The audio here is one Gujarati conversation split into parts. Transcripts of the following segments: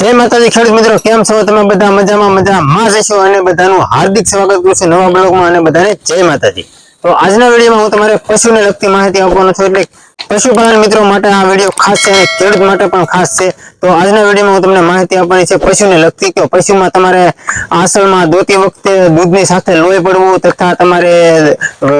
જય માતાજી, ખેડૂત મિત્રો, કેમ છો? તમે બધા મજામાં મજામાં જશો અને બધાનું હાર્દિક સ્વાગત કરું છું નવા બ્લોગમાં અને બધાને જય માતાજી. તો આજના વિડીયોમાં હું તમારે પશુને લગતી માહિતી આપવાનો છું, એટલે પશુપાલન મિત્રો માટે આ વીડિયો ખાસ છે અને ખેડૂત માટે પણ ખાસ છે. તો આજના વિડીયોમાં હું તમને માહિતી આપવાની છે પશુને લગતી કે પશુમાં તમારે આસળમાં દોતી વખતે દૂધની સાથે લોહી પડવું તથા તમારે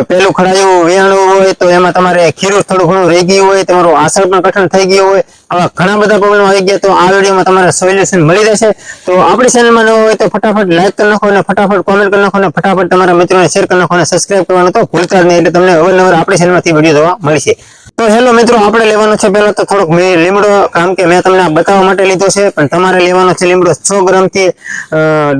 પેલું ખડાયું વેણવું હોય તો એમાં તમારે ખીરું થોડું ઘણું રહી ગયું હોય, તમારું આસળ પણ કઠણ થઈ ગયું હોય, આવા ઘણા બધા પ્રોબ્લેમ આવી ગયા, તો આ વિડીયોમાં તમારે સોલ્યુશન મળી રહેશે. તો આપણી ચેનલમાં ન હોય તો ફટાફટ લાઈક કરી નાખો અને ફટાફટ કોમેન્ટ કરી નાખો અને ફટાફટ તમારા મિત્રોને શેર કરી નાખો અને સબસ્ક્રાઇબ કરવાનું તો ભૂલતા જ નહીં, એટલે તમને અવારનવાર આપણી ચેનલમાંથી વીડિયો જોવા મળશે. તો હેલો મિત્રો, આપણે લેવાનો છે પહેલો તો થોડોક મેં લીમડો, કારણ કે મેં તમને બતાવવા માટે લીધો છે, પણ તમારે લેવાનો છે લીમડો સો ગ્રામથી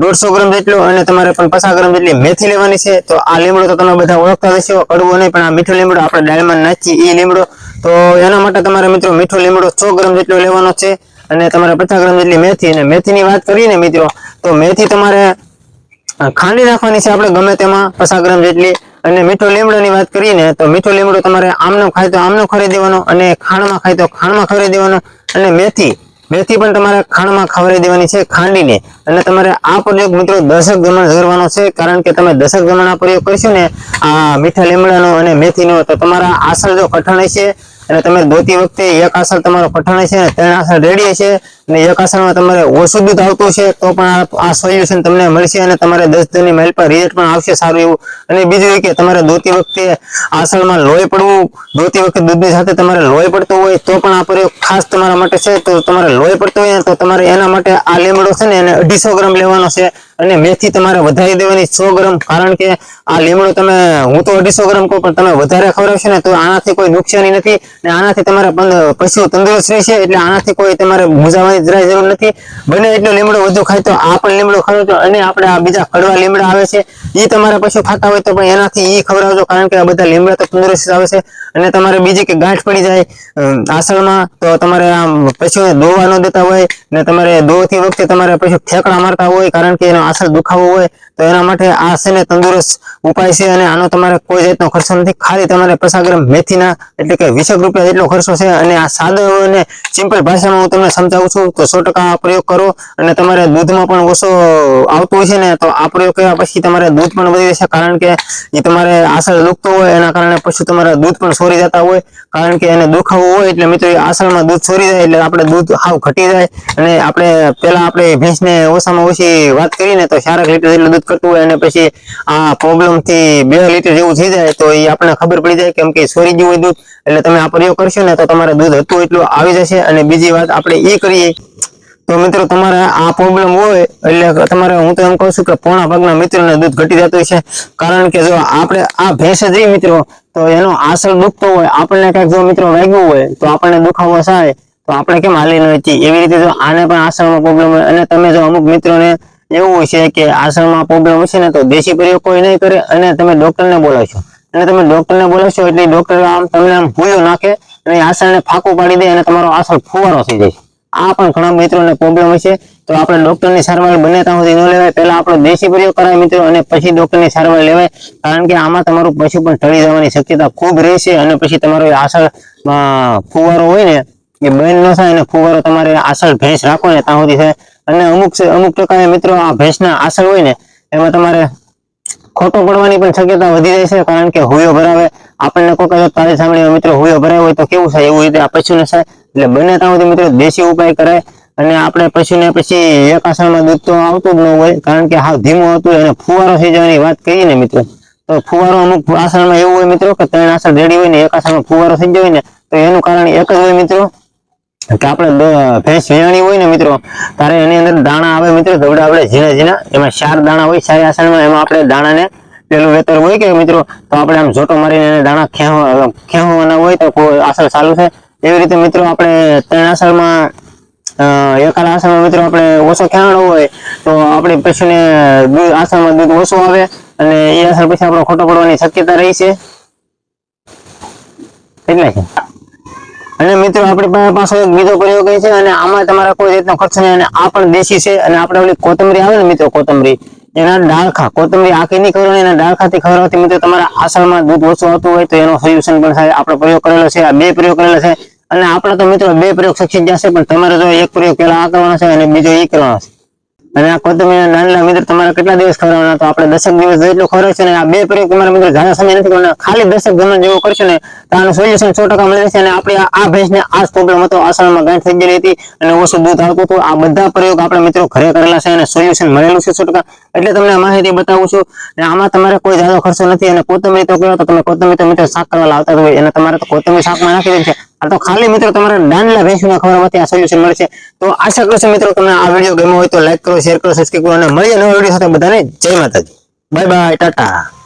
દોઢસો ગ્રામ જેટલો અને તમારે પણ પચાસ ગ્રામ જેટલી મેથી લેવાની છે. તો આ લીમડો તો તમે બધા ઓળખતા હશો, કડવો નહીં, પણ આ મીઠો લીમડો આપણે ડાળમાં નાખી એ લીમડો. તો એના માટે તમારે મિત્રો મીઠો લીમડો સો ગ્રામ જેટલો લેવાનો છે અને તમારે પચાસ ગ્રામ જેટલી મેથી. અને મેથીની વાત કરીએ ને મિત્રો, તો મેથી તમારે ખાંડી નાખવાની છે આપણે ગમે તેમાં પચાસ ગ્રામ જેટલી. અને મીઠો લીમડોની વાત કરીએ ને, તો મીઠો લીમડો તમારે આમનો ખાય તો આમનો ખરી દેવાનો અને ખાંડમાં ખાય તો ખાંડમાં ખરી દેવાનો અને મેથી મેથી પણ તમારે ખાંડમાં ખવડાવી દેવાની છે ખાંડીને. અને તમારે આ પ્રયોગ મિત્રો દશક ગમણ કરવાનો છે, કારણ કે તમે દશક ગમણ આ પ્રયોગ કરશો ને, આ મીઠા લીમડાનો અને મેથીનો, તો તમારા આસળ જો કઠણ છે અને તમે ધોતી વખતે એક આસળ તમારો પઠાણ છે ત્રણ આસળ રેડી છે. અને એક આસળમાં તમારે ઓછું દૂધ આવતું છે, તો પણ આ- સોલ્યુશન તમને મળશે અને તમારે દસ દિનની માઇલ પર રિઝલ્ટ પણ આવશે સારું એવું. અને બીજું કે તમારે ધોતી વખતે આસળમાં લોહી પડવું, ધોતી વખતે દૂધની સાથે તમારે લોહી પડતું હોય, તો પણ આ પ્રયોગ ખાસ તમારા માટે છે. તો તમારે લોહી પડતું હોય તો તમારે એના માટે આ લીમડો છે ને એને અઢીસો ગ્રામ લેવાનો છે. અને મેથી તમારે વધારી દેવાની સો ગ્રામ, કારણ કે આ લીમડો તમે, હું તો અઢીસો ગ્રામ કહું, પણ તમે વધારે ખવડાવશો ને, તો આનાથી કોઈ નુકસાની નથી ને આનાથી તમારે પશુ તંદુરસ્ત રહેશે એટલે આનાથી કોઈ તમારે મૂંઝાવાની જરાય જરૂર નથી. બને એટલો લીમડો વધુ ખાય તો આ પણ લીમડો ખવડાવજો અને આપણે આ બીજા કડવા લીમડા આવે છે એ તમારા પશુ ખાતા હોય તો પણ એનાથી એ ખવડાવજો, કારણ કે આ બધા લીમડા તો તંદુરસ્ત આવે છે. અને તમારે બીજી કે ગાંઠ પડી જાય આસળમાં તો તમારે આમ પશુને દોવા ન દેતા હોય ને તમારે દોવાથી વખતે તમારે પશુ ઠેકડા મારતા હોય, કારણ કે એનો આસળ દુખાવો હોય તો એના માટે આ છે ને તંદુરસ્ત ઉપાય છે અને આનો તમારે કોઈ જાતનો ખર્ચો નથી. ખાલી તમારે પચાસ ગ્રામ મેથીના એટલે કે વીસેક રૂપિયા જેટલો ખર્ચો છે અને આ સાદો અને સિમ્પલ ભાષામાં હું તમને સમજાવું છું, તો સો પ્રયોગ કરો અને તમારે દૂધમાં પણ ઓછો આવતો હોય છે ને, તો આ પ્રયોગ કર્યા પછી તમારે દૂધ પણ વધી જશે કારણ કે એ તમારે આસળ દુખતો હોય, એના કારણે પછી તમારા દૂધ પણ સોરી જતા હોય. કારણ કે એને દુખાવું હોય એટલે મિત્રો આસળમાં દૂધ સોરી જાય એટલે આપણે દૂધ હાવ ઘટી જાય. અને આપણે પેલા આપણે ભેંસને ઓછામાં ઓછી વાત કરીને તો ચારક લીટર જેટલું દૂધ કરતું હોય અને પછી આ પ્રોબ્લેમથી બે લીટર જેવું થઈ જાય તો એ આપણને ખબર પડી જાય કેમ કે સોરી ગયું હોય દૂધ. એટલે તમે આ પ્રયોગ કરશો ને તો તમારે દૂધ હતું એટલું આવી જશે. અને બીજી વાત આપણે એ કરીએ તો મિત્રો તમારે આ પ્રોબ્લેમ હોય એટલે તમારે હું તો એમ કહું છું કે પોણા ભાગના મિત્રોને દૂધ ઘટી જતું છે કારણ કે જો આપણે આ ભેંસ જ મિત્રો, તો એનો આસળ દુખતો હોય, આપણને કાંઈક જો મિત્રો વાગ્યું હોય, તો આપણને દુખાવો થાય, તો આપણે કેમ હાલી નથી એવી રીતે જો આને પણ આસળમાં પ્રોબ્લેમ હોય. અને તમે જો અમુક મિત્રોને એવું હોય છે કે આસળમાં પ્રોબ્લેમ હશે ને તો દેશી પ્રયોગ કોઈ નહીં કરે અને તમે ડોક્ટરને બોલાવશો. અને તમે ડોક્ટરને બોલાવશો એટલે ડોક્ટર આમ તમને આમ ભૂયો નાખે અને આસળને ફાંકું પાડી દે અને તમારો આસળ ફુવારો થઈ જાય. આ પણ ઘણા મિત્રોને પ્રોબ્લેમ હશે. તો આપણે ડોક્ટરની સારવાર બને ત્યાં સુધી ન લેવાય. પહેલા આપણો દેશી પ્રયોગ કરાય મિત્રો અને પછી ડોક્ટરની સારવાર લેવાય. કારણ કે આમાં તમારું પશુ પણ ટળી જવાની શક્યતા ખૂબ રહેશે અને પછી તમારો આસળ ફુવારો હોય ને એ બંધ ન થાય અને ફુવારો તમારે આસળ ભેંસ રાખો ને ત્યાં સુધી થાય અને અમુક અમુક ટકા મિત્રો આ ભેંસના આસળ હોય ને, એમાં તમારે ખોટો પડવાની પણ શક્યતા વધી જાય છે, કારણ કે હુયો ભરાવે. આપણને કોઈ તારી સામે મિત્રો હુયો ભરાયો હોય તો કેવું થાય? એવું રીતે આ પશુને થાય. એટલે બને ત્યાં સુધી મિત્રો દેશી ઉપાય કરાય. અને આપણે પશુને પછી એક આસળમાં દૂધ તો આવતું જ ન હોય, કારણ કે હાવ ધીમું હતું અને ફુવારો થઈ જવાની વાત કહીએ ને મિત્રો, તો ફુવારો અમુક આસળમાં એવું હોય મિત્રો કે ત્રણ આસળ રેડી હોય ને એક આસળમાં ફુવારો થઈ જાય ને, તો એનું કારણ એક જ હોય મિત્રો કે આપણે ભેંસ વેણી હોય ને મિત્રો, તારે એની અંદર દાણા આવે મિત્રો ધવડા આપણે ઝીણા ઝીણા, એમાં ચાર દાણા હોય સારી આસણમાં, એમાં આપણે દાણાને પેલું વેતર હોય કે મિત્રો, તો આપણે આમ જોટો મારીને એને દાણા ખેંચવા ખેંચવાના હોય તો આસળ ચાલુ છે. એવી રીતે મિત્રો આપણે ત્રણ આસળમાં એકાદ આસળમાં મિત્રો આપણે ઓછો ખેંચાણો હોય, તો આપણે પશુને દૂધ આસળમાં દૂધ ઓછું આવે, અને એ આસળ પછી આપણો ખોટો પડવાની શક્યતા રહી છે. એટલે અને મિત્રો, આપણી પાસે બીજો પ્રયોગ છે અને આમાં તમારા કોઈ રીતનો ખર્ચ નહીં અને આ પણ દેશી છે અને આપણે ઓલી કોથમરી આવે ને મિત્રો, કોથમરી, એના ડાળખા, કોથમરી આખી નહીં ખવડાવવાની એના ડાળખાથી ખવડાવવાથી મિત્રો તમારા આસળમાં દૂધ ઓછું આવતું હોય તો એનો સોલ્યુશન પણ થાય. આપણે પ્રયોગ કરેલો છે, આ બે પ્રયોગ કરેલા છે અને આપણા તો મિત્રો બે પ્રયોગ સક્સેસ જશે પણ તમારે જો એક પ્રયોગ પહેલા આ કરવાનો છે અને બીજો એ કરવાનો છે. અને આ કોથમીર નાના મિત્રો તમારે કેટલા દિવસ ખવડાવવાના તો આપણે દસક દિવસ જેટલું ખવડાવશું ને, આ બે પ્રયોગ તમારા મિત્રો ઘણા સમય નથી કરવાના ખાલી દસક જમણ જેવો કરશો ને, તો આનું સોલ્યુશન સો ટકા મળી જશે અને આપણે આ- ભેંસને આ જ પ્રોબ્લેમ હતો આસણમાં ગાંઠ થઈ ગયેલી હતી અને ઓછું દૂધ આવતું હતું. આ બધા પ્રયોગ આપણે મિત્રો ઘરે કરેલા છે અને સોલ્યુશન મળેલું છે સો ટકા. એટલે તમને માહિતી બતાવું છું અને આમાં તમારે કોઈ જાદો ખર્ચો નથી અને કોથમીર તો કહો તો તમે કોથમીર તો મિત્રો શાક કરવા લાવતા હોય અને તમારે તો કોથમીર શાકમાં નાખી દે છે. આ તો ખાલી મિત્રો તમારે દાંડલા ભેંસના ખવડાવવાથી આ સોલ્યુશન મળશે. તો આશા કરું છું મિત્રો તમને આ વીડિયો ગમ્યો હોય તો લાઈક કરો શેર કરો સબસ્ક્રાઈબ કરો અને મળીએ નવા વીડિયો સાથે બધાને. Jai Mataji. Bye bye tata.